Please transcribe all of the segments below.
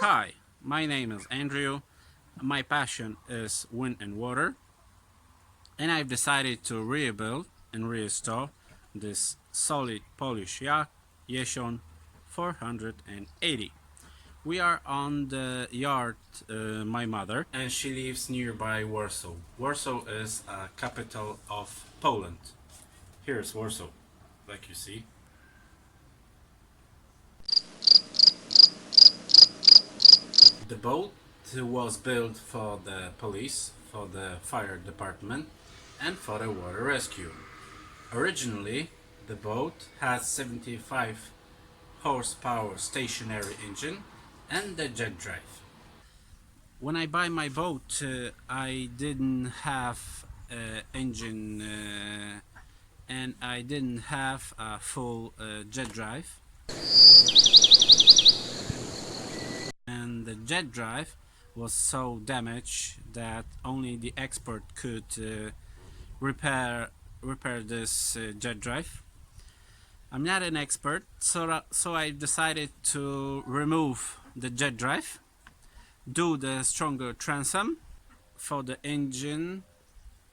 Hi, my name is Andrew. My passion is wind and water. And I've decided to rebuild and restore this solid Polish yacht, Jesion 480. We are on the yard, uh, my mother, and she lives nearby Warsaw. Warsaw is a capital of Poland. Here's Warsaw, like you see. The boat was built for the police, for the fire department, and for the water rescue. Originally, the boat had 75 horsepower stationary engine and the jet drive. When I buy my boat, uh, I didn't have uh, engine uh, and I didn't have a full uh, jet drive. Jet drive was so damaged that only the expert could uh, repair repair this uh, jet drive. I'm not an expert, so so I decided to remove the jet drive, do the stronger transom for the engine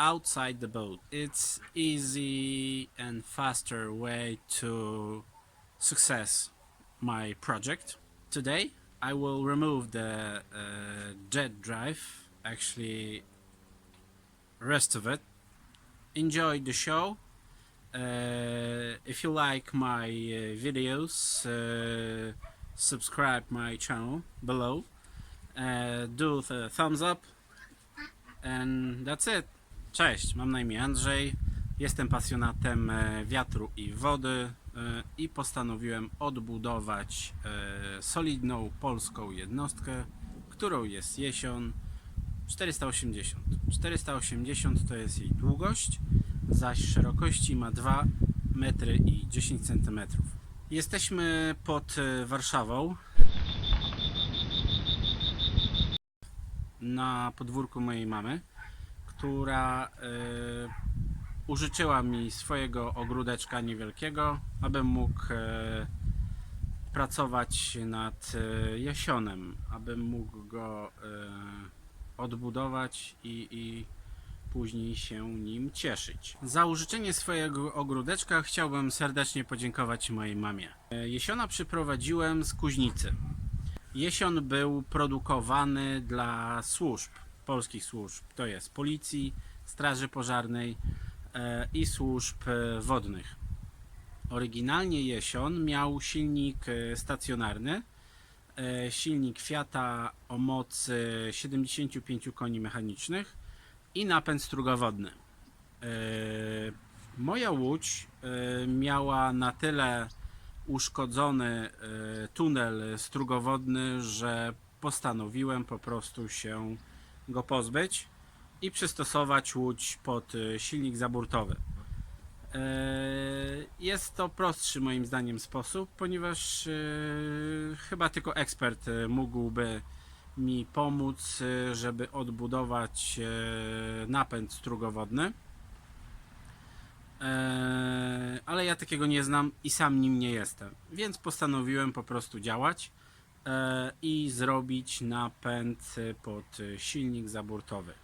outside the boat. It's easy and faster way to success my project. Today I will remove the uh, jet drive, actually rest of it. Enjoy the show. Uh, if you like my uh, videos, uh, subscribe my channel below. Uh, do the thumbs up. And that's it. Cześć, mam na imię Andrzej. Jestem pasjonatem e, wiatru i wody i postanowiłem odbudować e, solidną polską jednostkę, którą jest jesion 480. 480 to jest jej długość, zaś szerokości ma 2 metry i 10 cm. Jesteśmy pod e, Warszawą. Na podwórku mojej mamy, która e, użyczyła mi swojego ogródeczka niewielkiego, abym mógł e, pracować nad e, jesionem, abym mógł go e, odbudować i, i później się nim cieszyć. Za użyczenie swojego ogródeczka chciałbym serdecznie podziękować mojej mamie. Jesiona przyprowadziłem z Kuźnicy. Jesion był produkowany dla służb, polskich służb, to jest policji, straży pożarnej i służb e, wodnych. Oryginalnie Jesion miał silnik e, stacjonarny, e, silnik Fiata o mocy 75 koni mechanicznych i napęd strugowodny. E, Moja łódź e, miała na tyle uszkodzony e, tunel strugowodny, że postanowiłem po prostu się go pozbyć i przystosować łódź pod e, silnik zaburtowy. E, Jest to prostszy moim zdaniem sposób, ponieważ e, chyba tylko ekspert mógłby mi pomóc, żeby odbudować napęd strugowodny. Ale ja takiego nie znam i sam nim nie jestem, więc postanowiłem po prostu działać i zrobić napęd pod silnik zaburtowy.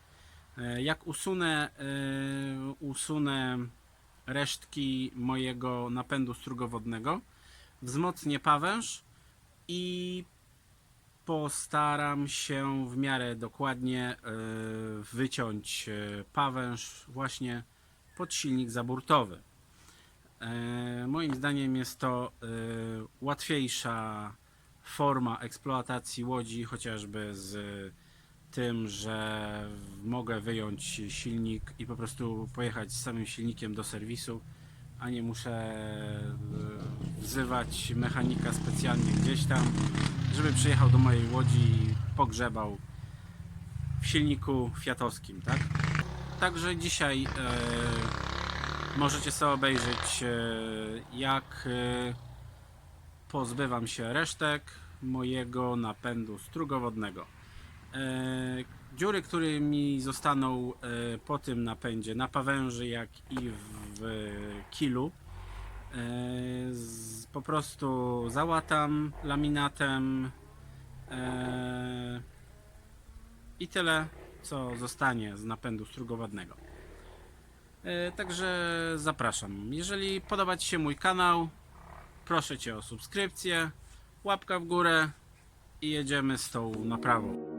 E, Jak usunę, e, usunę resztki mojego napędu strugowodnego, wzmocnię pawęż i postaram się w miarę dokładnie e, wyciąć pawęż właśnie pod silnik zaburtowy. Moim zdaniem jest to łatwiejsza forma eksploatacji łodzi, chociażby z tym, że mogę wyjąć silnik i po prostu pojechać z samym silnikiem do serwisu, a nie muszę e, wzywać mechanika specjalnie gdzieś tam, żeby przyjechał do mojej łodzi i pogrzebał w silniku fiatowskim, tak? Także dzisiaj e, możecie sobie obejrzeć, e, jak pozbywam się resztek mojego napędu strugowodnego. E, dziury, które mi zostaną e, po tym napędzie, na pawęży, jak i w kilu, e, po prostu załatam laminatem i tyle, co zostanie z napędu strugowodnego. E, Także zapraszam. Jeżeli podoba Ci się mój kanał, proszę Cię o subskrypcję, łapka w górę i jedziemy z tą naprawą.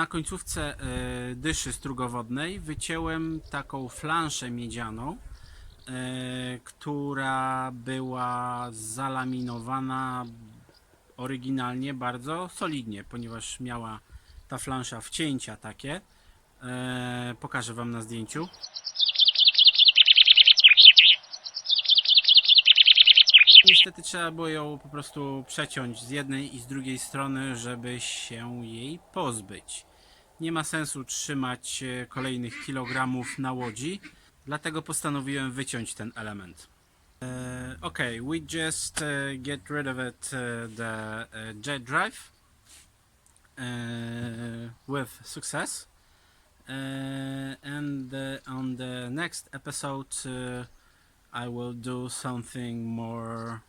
Na końcówce e, dyszy strugowodnej wycięłem taką flanszę miedzianą, e, która była zalaminowana oryginalnie bardzo solidnie, ponieważ miała ta flansza wcięcia takie. E, pokażę Wam na zdjęciu. Niestety trzeba było ją po prostu przeciąć z jednej i z drugiej strony, żeby się jej pozbyć. Nie ma sensu trzymać e, kolejnych kilogramów na łodzi, dlatego postanowiłem wyciąć ten element. Uh, okay, we just uh, get rid of it, uh, the uh, jet drive uh, with success. Uh, and uh, on the next episode, uh, I will do something more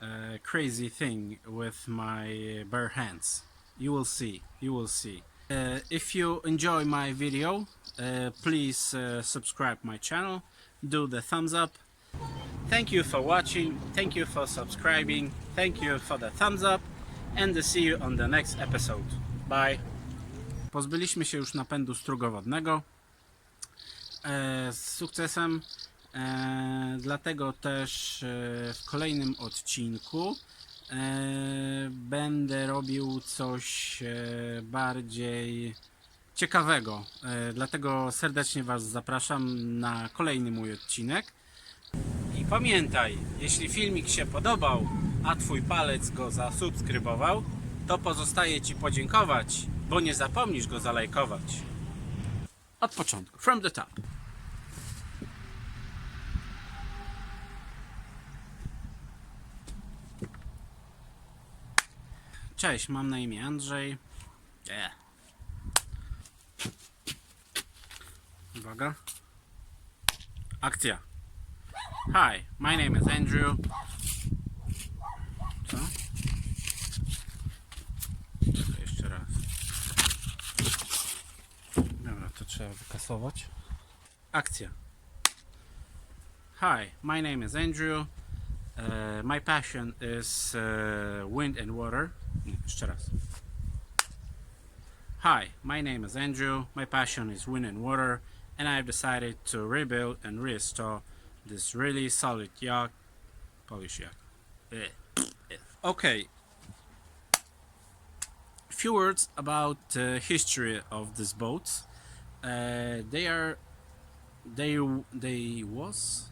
uh, crazy thing with my bare hands. You will see. You will see. Uh, if you enjoy my video, uh, please uh, subscribe my channel. Do the thumbs up. Thank you for watching. Thank you for subscribing. Thank you for the thumbs up. And see you on the next episode. Bye. Pozbyliśmy się już napędu strugowodnego e, z sukcesem. E, dlatego też e, w kolejnym odcinku będę robił coś e, bardziej ciekawego. E, dlatego serdecznie Was zapraszam na kolejny mój odcinek. I pamiętaj, jeśli filmik się podobał, a Twój palec go zasubskrybował, to pozostaje Ci podziękować, bo nie zapomnisz go zalajkować. Od początku, from the top. Cześć, mam na imię Andrzej. Yeah. Uwaga. Akcja. Hi, my name is Andrew. Co? To jeszcze raz. Dobra, to trzeba wykasować. Akcja. Hi, my name is Andrew. Uh, my passion is uh, wind and water. Jeszcze raz. Hi, my name is Andrew. My passion is wind and water, and I've decided to rebuild and restore this really solid yacht, Polish yacht. Eh, eh. Okay. Few words about the history of these boats. Uh, they are, they they was.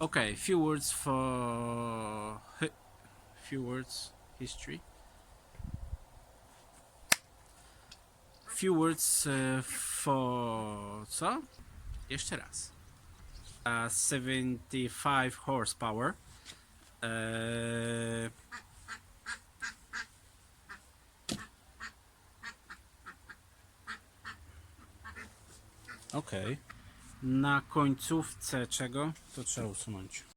Okay, few words for few words history. Few words uh, for co? Jeszcze raz. Uh, 75 horsepower. Uh, Okej. Na końcówce czego? To trzeba usunąć.